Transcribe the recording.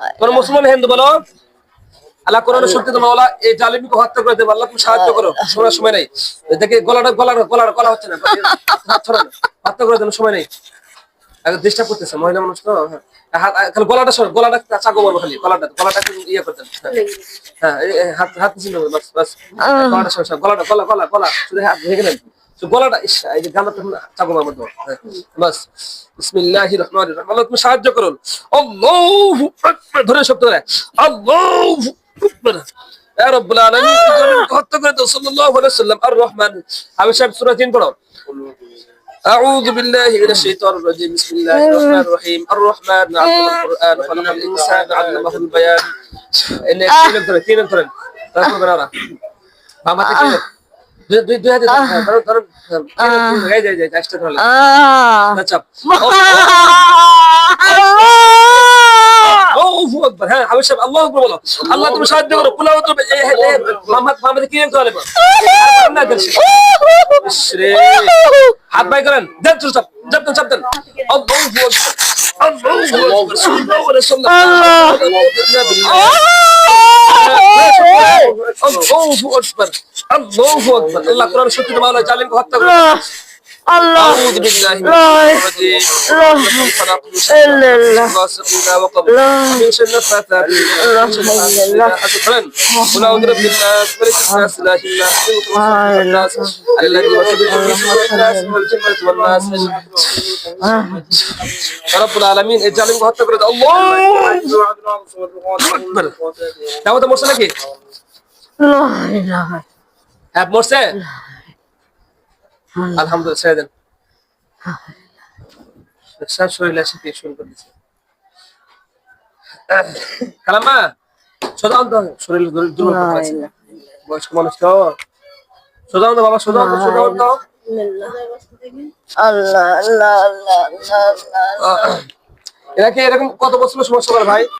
তোমরা মুসলমান হিন্দু বলো আল্লাহ কোরআনের শক্তি তোমার বলা এই জালিমকে হত্যা করে দেবো আল্লাহ তুমি সাহায্য করো শোনার সময় নেই। দেখে গলাটা গলার গলার গলা হচ্ছে না হাত ছড়ান হত্যা করে দেবো সময় নেই। ডিস্টার্ব করতেছে মহিলা মানুষ তো হ্যাঁ। হাত খালি গলাটা সর গলাটা চাকু মারবো খালি গলাটা গলাটা ইয়ে করতেন হ্যাঁ। হ্যাঁ হাত হাত গলাটা সর গলাটা গলা গলা গলা শুধু হাত ভেঙে নেন গলাটা ইস, এই যে গালাটা চাকু মারবো তো হ্যাঁ, বাস বিসমিল্লাহির রহমানির রহিম আল্লাহ তুমি সাহায্য করুন আল্লাহু আকবার ধরে শব্দ ধরে আল্লাহু আকবার ইয়া রাব্বুল আলামিন জালিমকে হত্যা করে দাও সাল্লাল্লাহু আলাইহি ওয়াসাল্লাম আর রহমান আমি সাহেব সূরা 3 পড়ো أعوذ بالله من الشيطان الرجيم بسم الله الرحمن الرحيم الرحمن علم القرآن خلق الإنسان علمه البيان إن كيلك ترى كيلك ترى ترى بنارا ما تكيلك দুই হ্যাঁ সব আল্লাহু বলো। আল্লাহ তুমি সাহায্য করো তো কি চলে হাত বাই করেন। দেন চুপ চাপ দেন চাপ দেন। আল্লাহু আল্লাহু আকবার। আল্লাহু আকবার। আল্লাহ কোরআন সত্যি মাওলা জালিমকে হত্যা করে। الله أعوذ بالله من الرجيم اللهم صل الله من شر الفتاتين من شر الفتاتين قل أعوذ برب الناس ملك الناس إله إلا هو الناس الذي وسبح في صدور الناس والجنة والناس رب العالمين اجعل من هتك رد الله أكبر دعوة مرسلة كي لا إله أب مرسلة আলহামদুলিল্লাহ ছেড়ে দেন। সব শরীর আসে শুরু করে দিচ্ছে কালামা শরীর দুর্বল আছে। বয়স্ক মানুষ তো। সোজা আনতো বাবা সোজা আনতো সোজা আনতো আল্লাহ আল্লাহ আল্লাহ আল্লাহ। এরা কি এরকম কত বছর সমস্যা করে ভাই?